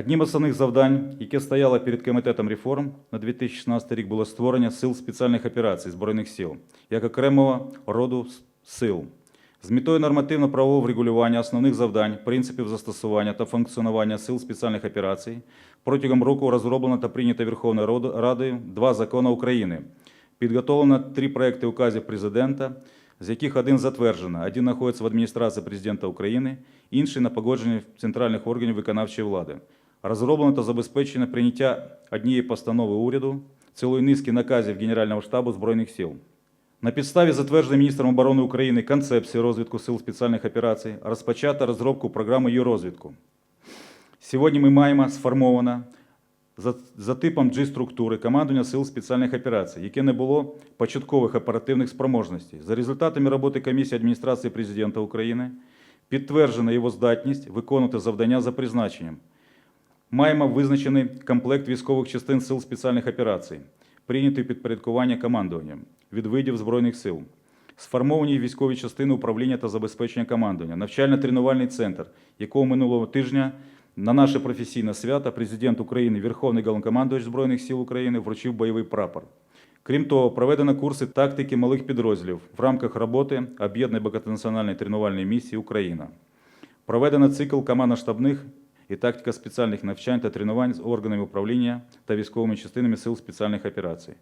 Одним з основних завдань, яке стояло перед комітетом реформ на 2016 рік, було створення сил спеціальних операцій Збройних сил як окремого роду сил з метою нормативно-правового врегулювання основних завдань, принципів застосування та функціонування сил спеціальних операцій протягом року розроблено та прийнято Верховною Радою два закони України. Підготовлено три проекти указів президента, з яких один затверджено, один знаходиться в адміністрації президента України, інший на погодженні центральних органів виконавчої влади. Розроблено та забезпечено прийняття однієї постанови уряду, цілої низки наказів Генерального штабу Збройних сил. На підставі затвердженої міністром оборони України концепції розвитку сил спеціальних операцій розпочато розробку програми її розвитку. Сьогодні ми маємо сформовано за, за типом G-структури командування сил спеціальних операцій, яке не було початкових оперативних спроможностей. За результатами роботи комісії адміністрації президента України підтверджена його здатність виконувати завдання за призначенням. Маємо визначений комплект військових частин сил спеціальних операцій, прийнятий підпорядкування командуванням від видів Збройних сил. Сформовані військові частини управління та забезпечення командування, навчально-тренувальний центр, якого минулого тижня на наше професійне свято президент України, Верховний Головнокомандувач Збройних сил України вручив бойовий прапор. Крім того, проведено курси тактики малих підрозділів в рамках роботи об'єднаної багатонаціональної тренувальної місії Україна. Проведено цикл командно-штабних і тактика спеціальних навчань та тренувань з органами управління та військовими частинами сил спеціальних операцій.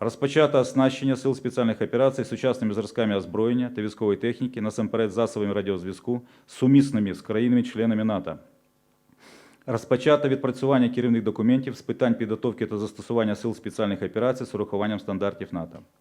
Розпочато оснащення сил спеціальних операцій сучасними зразками озброєння та військової техніки, насамперед засобами радіозв'язку, сумісними з країнами-членами НАТО. Розпочато відпрацювання керівних документів з питань підготовки та застосування сил спеціальних операцій з урахуванням стандартів НАТО.